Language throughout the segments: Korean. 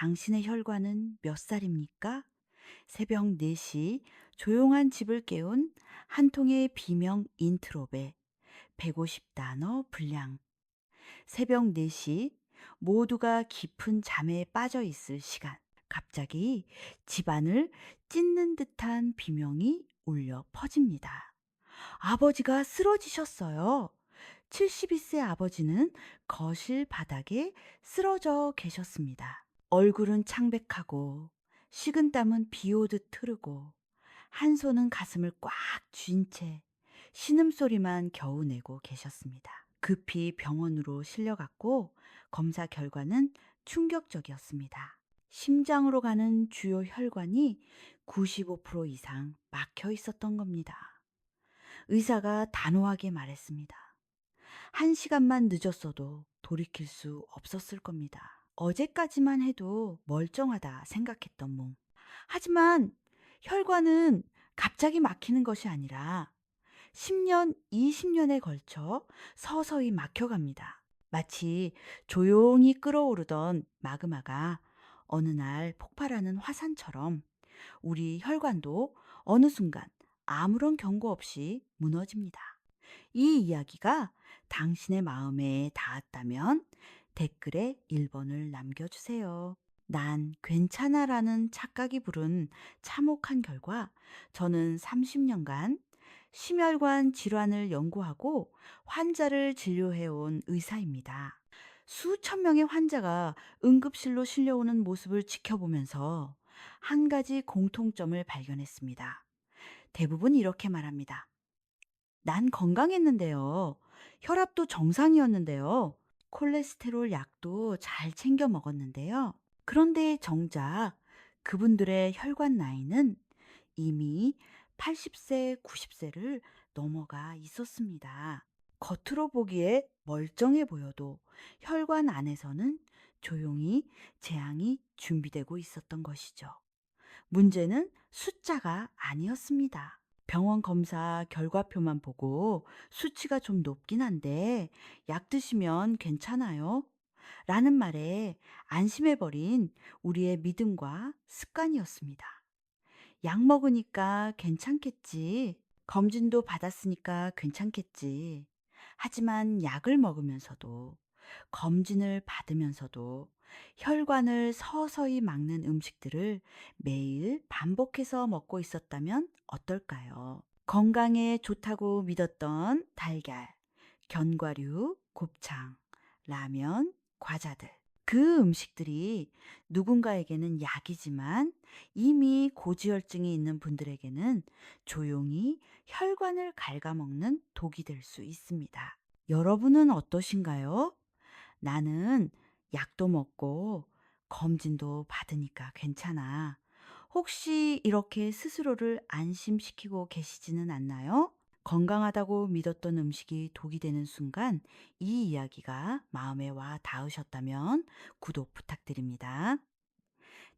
당신의 혈관은 몇 살입니까? 새벽 4시 조용한 집을 깨운 한 통의 비명 인트로베 150단어 분량 새벽 4시 모두가 깊은 잠에 빠져 있을 시간 갑자기 집안을 찢는 듯한 비명이 울려 퍼집니다. 아버지가 쓰러지셨어요. 72세 아버지는 거실 바닥에 쓰러져 계셨습니다. 얼굴은 창백하고 식은 땀은 비 오듯 흐르고 한 손은 가슴을 꽉 쥔 채 신음소리만 겨우 내고 계셨습니다. 급히 병원으로 실려갔고 검사 결과는 충격적이었습니다. 심장으로 가는 주요 혈관이 95% 이상 막혀 있었던 겁니다. 의사가 단호하게 말했습니다. 한 시간만 늦었어도 돌이킬 수 없었을 겁니다. 어제까지만 해도 멀쩡하다 생각했던 몸. 하지만 혈관은 갑자기 막히는 것이 아니라 10년, 20년에 걸쳐 서서히 막혀갑니다. 마치 조용히 끓어오르던 마그마가 어느 날 폭발하는 화산처럼 우리 혈관도 어느 순간 아무런 경고 없이 무너집니다. 이 이야기가 당신의 마음에 닿았다면 댓글에 1번을 남겨주세요. 난 괜찮아 라는 착각이 부른 참혹한 결과 저는 30년간 심혈관 질환을 연구하고 환자를 진료해온 의사입니다. 수천 명의 환자가 응급실로 실려오는 모습을 지켜보면서 한 가지 공통점을 발견했습니다. 대부분 이렇게 말합니다. 난 건강했는데요. 혈압도 정상이었는데요. 콜레스테롤 약도 잘 챙겨 먹었는데요. 그런데 정작 그분들의 혈관 나이는 이미 80세, 90세를 넘어가 있었습니다. 겉으로 보기에 멀쩡해 보여도 혈관 안에서는 조용히 재앙이 준비되고 있었던 것이죠. 문제는 숫자가 아니었습니다. 병원 검사 결과표만 보고 수치가 좀 높긴 한데 약 드시면 괜찮아요. 라는 말에 안심해버린 우리의 믿음과 습관이었습니다. 약 먹으니까 괜찮겠지. 검진도 받았으니까 괜찮겠지. 하지만 약을 먹으면서도 검진을 받으면서도 혈관을 서서히 막는 음식들을 매일 반복해서 먹고 있었다면 어떨까요? 건강에 좋다고 믿었던 달걀, 견과류, 곱창, 라면, 과자들. 그 음식들이 누군가에게는 약이지만 이미 고지혈증이 있는 분들에게는 조용히 혈관을 갉아먹는 독이 될 수 있습니다. 여러분은 어떠신가요? 나는 약도 먹고 검진도 받으니까 괜찮아. 혹시 이렇게 스스로를 안심시키고 계시지는 않나요? 건강하다고 믿었던 음식이 독이 되는 순간 이 이야기가 마음에 와 닿으셨다면 구독 부탁드립니다.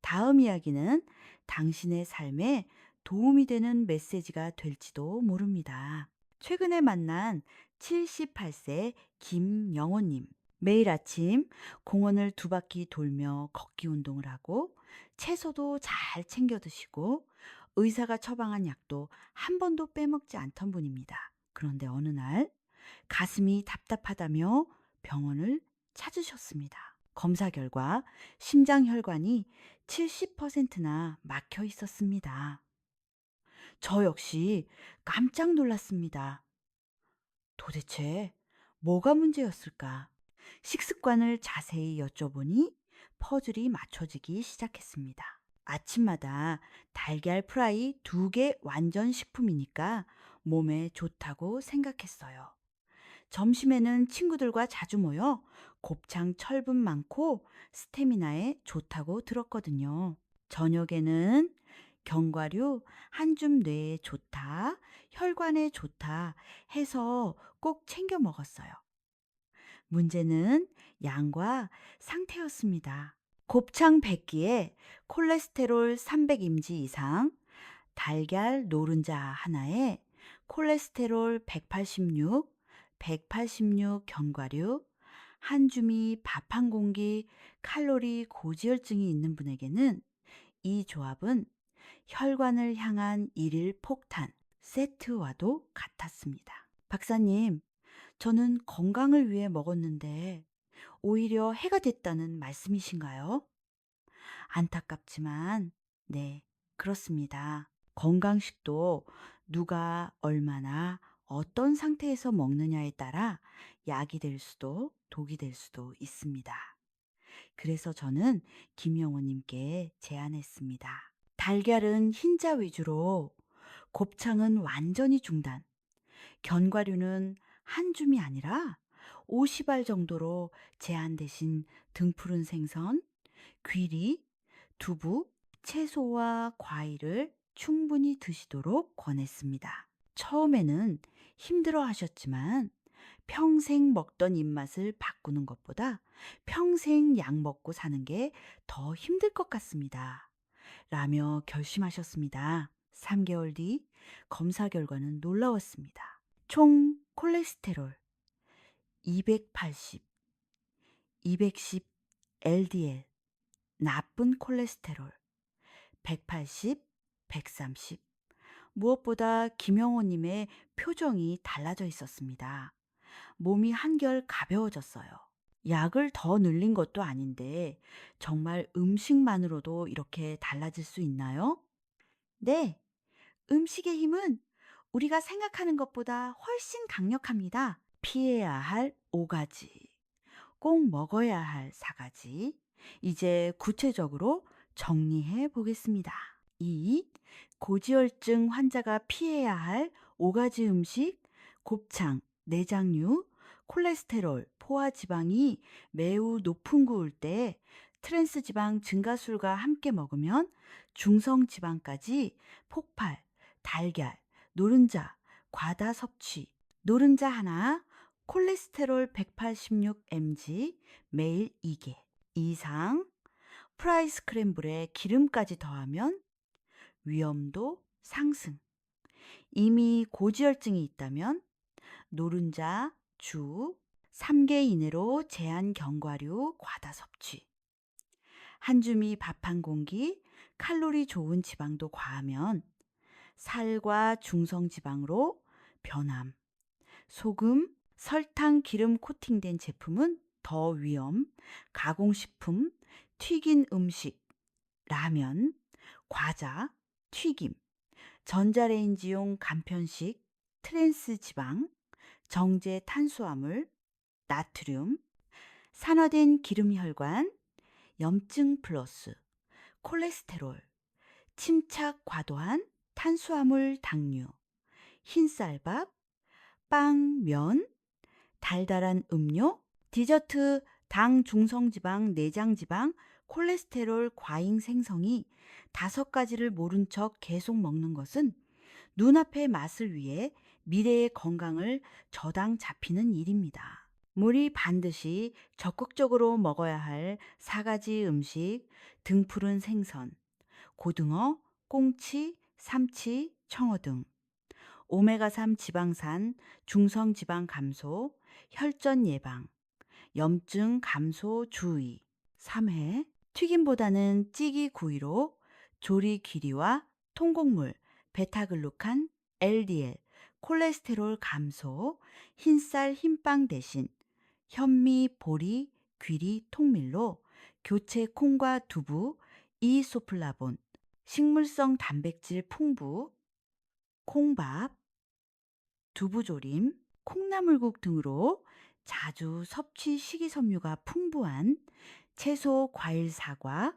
다음 이야기는 당신의 삶에 도움이 되는 메시지가 될지도 모릅니다. 최근에 만난 78세 김영호님. 매일 아침 공원을 두 바퀴 돌며 걷기 운동을 하고 채소도 잘 챙겨 드시고 의사가 처방한 약도 한 번도 빼먹지 않던 분입니다. 그런데 어느 날 가슴이 답답하다며 병원을 찾으셨습니다. 검사 결과 심장 혈관이 70%나 막혀 있었습니다. 저 역시 깜짝 놀랐습니다. 도대체 뭐가 문제였을까? 식습관을 자세히 여쭤보니 퍼즐이 맞춰지기 시작했습니다. 아침마다 달걀 프라이 두 개 완전 식품이니까 몸에 좋다고 생각했어요. 점심에는 친구들과 자주 모여 곱창 철분 많고 스태미나에 좋다고 들었거든요. 저녁에는 견과류 한 줌 뇌에 좋다, 혈관에 좋다 해서 꼭 챙겨 먹었어요. 문제는 양과 상태였습니다. 곱창 100기에 콜레스테롤 300임지 이상, 달걀 노른자 하나에 콜레스테롤 186, 186 견과류, 한 줌이 밥 한 공기 칼로리 고지혈증이 있는 분에게는 이 조합은 혈관을 향한 일일 폭탄 세트와도 같았습니다. 박사님, 저는 건강을 위해 먹었는데 오히려 해가 됐다는 말씀이신가요? 안타깝지만, 네, 그렇습니다. 건강식도 누가 얼마나 어떤 상태에서 먹느냐에 따라 약이 될 수도 독이 될 수도 있습니다. 그래서 저는 김영호님께 제안했습니다. 달걀은 흰자 위주로, 곱창은 완전히 중단, 견과류는 한 줌이 아니라 50알 정도로 제한 대신 등푸른 생선, 귀리, 두부, 채소와 과일을 충분히 드시도록 권했습니다. 처음에는 힘들어 하셨지만 평생 먹던 입맛을 바꾸는 것보다 평생 약 먹고 사는 게 더 힘들 것 같습니다. 라며 결심하셨습니다. 3개월 뒤 검사 결과는 놀라웠습니다. 총 콜레스테롤 280, 210 LDL, 나쁜 콜레스테롤 180, 130. 무엇보다 김영호님의 표정이 달라져 있었습니다. 몸이 한결 가벼워졌어요. 약을 더 늘린 것도 아닌데 정말 음식만으로도 이렇게 달라질 수 있나요? 네. 음식의 힘은 우리가 생각하는 것보다 훨씬 강력합니다. 피해야 할 5가지. 꼭 먹어야 할 4가지. 이제 구체적으로 정리해 보겠습니다. 2. 고지혈증 환자가 피해야 할 5가지 음식, 곱창, 내장류, 콜레스테롤, 포화 지방이 매우 높은 구울 때 트랜스 지방 증가술과 함께 먹으면 중성 지방까지 폭발, 달걀, 노른자, 과다 섭취, 노른자 하나, 콜레스테롤 186mg 매일 2개 이상, 프라이 스크램블에 기름까지 더하면 위험도 상승. 이미 고지혈증이 있다면 노른자, 주, 3개 이내로 제한 견과류 과다 섭취. 한 줌이 밥 한 공기 칼로리 좋은 지방도 과하면 살과 중성 지방으로 변함. 소금, 설탕, 기름 코팅된 제품은 더 위험. 가공식품, 튀긴 음식, 라면, 과자, 튀김, 전자레인지용 간편식, 트랜스 지방, 정제 탄수화물, 나트륨, 산화된 기름 혈관, 염증 플러스, 콜레스테롤, 침착 과도한 탄수화물 당류, 흰쌀밥, 빵, 면, 달달한 음료, 디저트, 당 중성지방, 내장지방, 콜레스테롤 과잉 생성이 다섯 가지를 모른 척 계속 먹는 것은 눈앞의 맛을 위해 미래의 건강을 저당 잡히는 일입니다. 물이 반드시 적극적으로 먹어야 할사 가지 음식, 등푸른 생선, 고등어, 꽁치, 삼치, 청어 등, 오메가3 지방산, 중성 지방 감소, 혈전 예방, 염증 감소 주의, 3회, 튀김보다는 찌기 구이로 조리 길이와 통곡물, 베타글루칸, LDL, 콜레스테롤 감소, 흰쌀 흰빵 대신 현미, 보리, 귀리, 통밀로 교체 콩과 두부, 이소플라본, 식물성 단백질 풍부, 콩밥, 두부조림, 콩나물국 등으로 자주 섭취 식이섬유가 풍부한 채소, 과일, 사과,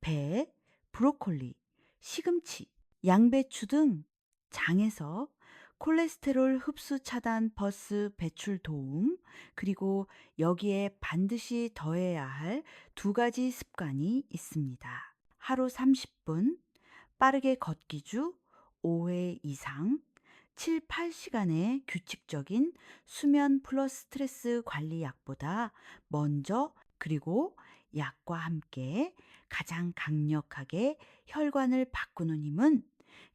배, 브로콜리, 시금치, 양배추 등 장에서 콜레스테롤 흡수 차단 버스 배출 도움, 그리고 여기에 반드시 더해야 할 두 가지 습관이 있습니다. 하루 30분, 빠르게 걷기 주 5회 이상, 7, 8시간의 규칙적인 수면 플러스 스트레스 관리 약보다 먼저 그리고 약과 함께 가장 강력하게 혈관을 바꾸는 힘은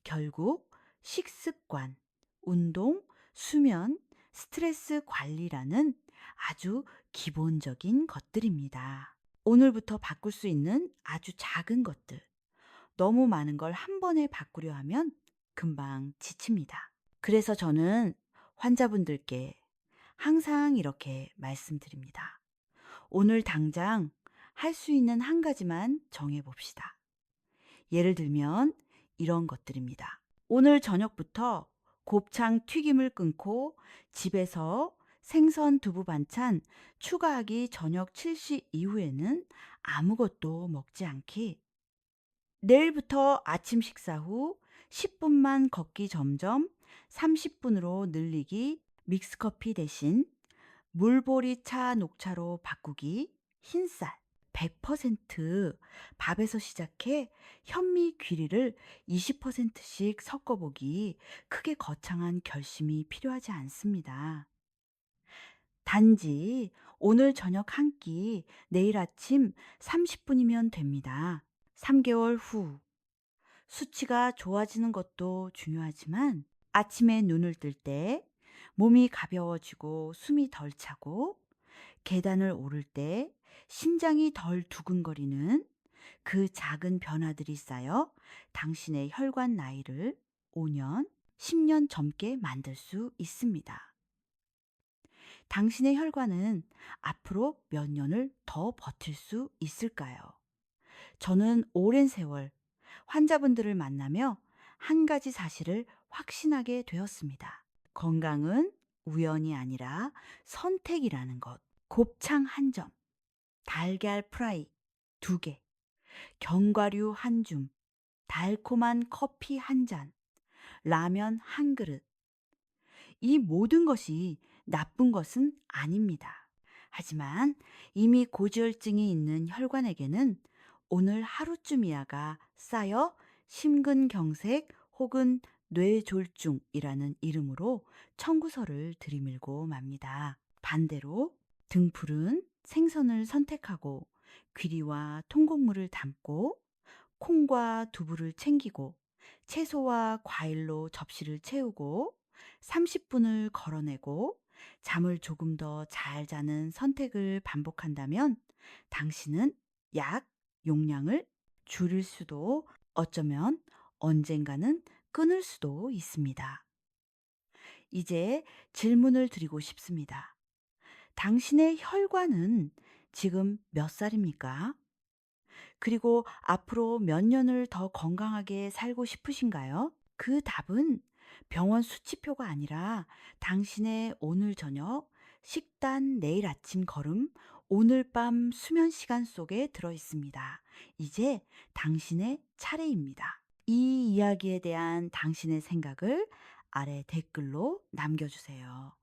결국 식습관, 운동, 수면, 스트레스 관리라는 아주 기본적인 것들입니다. 오늘부터 바꿀 수 있는 아주 작은 것들. 너무 많은 걸 한 번에 바꾸려 하면 금방 지칩니다. 그래서 저는 환자분들께 항상 이렇게 말씀드립니다. 오늘 당장 할 수 있는 한 가지만 정해 봅시다. 예를 들면 이런 것들입니다. 오늘 저녁부터 곱창 튀김을 끊고 집에서 생선 두부 반찬 추가하기 저녁 7시 이후에는 아무것도 먹지 않기. 내일부터 아침 식사 후 10분만 걷기 점점 30분으로 늘리기 믹스커피 대신 물보리 차 녹차로 바꾸기 흰쌀 100% 밥에서 시작해 현미 귀리를 20%씩 섞어보기 크게 거창한 결심이 필요하지 않습니다. 단지 오늘 저녁 한 끼, 내일 아침 30분이면 됩니다. 3개월 후 수치가 좋아지는 것도 중요하지만 아침에 눈을 뜰 때 몸이 가벼워지고 숨이 덜 차고 계단을 오를 때 심장이 덜 두근거리는 그 작은 변화들이 쌓여 당신의 혈관 나이를 5년, 10년 젊게 만들 수 있습니다. 당신의 혈관은 앞으로 몇 년을 더 버틸 수 있을까요? 저는 오랜 세월 환자분들을 만나며 한 가지 사실을 확신하게 되었습니다. 건강은 우연이 아니라 선택이라는 것. 곱창 한 점, 달걀 프라이 두 개, 견과류 한 줌, 달콤한 커피 한 잔, 라면 한 그릇. 이 모든 것이 나쁜 것은 아닙니다. 하지만 이미 고지혈증이 있는 혈관에게는 오늘 하루쯤이야가 쌓여 심근경색 혹은 뇌졸중이라는 이름으로 청구서를 들이밀고 맙니다. 반대로 등풀은 생선을 선택하고 귀리와 통곡물을 담고 콩과 두부를 챙기고 채소와 과일로 접시를 채우고 30분을 걸어내고 잠을 조금 더 잘 자는 선택을 반복한다면 당신은 약 용량을 줄일 수도 어쩌면 언젠가는 끊을 수도 있습니다. 이제 질문을 드리고 싶습니다. 당신의 혈관은 지금 몇 살입니까? 그리고 앞으로 몇 년을 더 건강하게 살고 싶으신가요? 그 답은 병원 수치표가 아니라 당신의 오늘 저녁, 식단, 내일 아침 걸음, 오늘 밤 수면 시간 속에 들어 있습니다. 이제 당신의 차례입니다. 이 이야기에 대한 당신의 생각을 아래 댓글로 남겨주세요.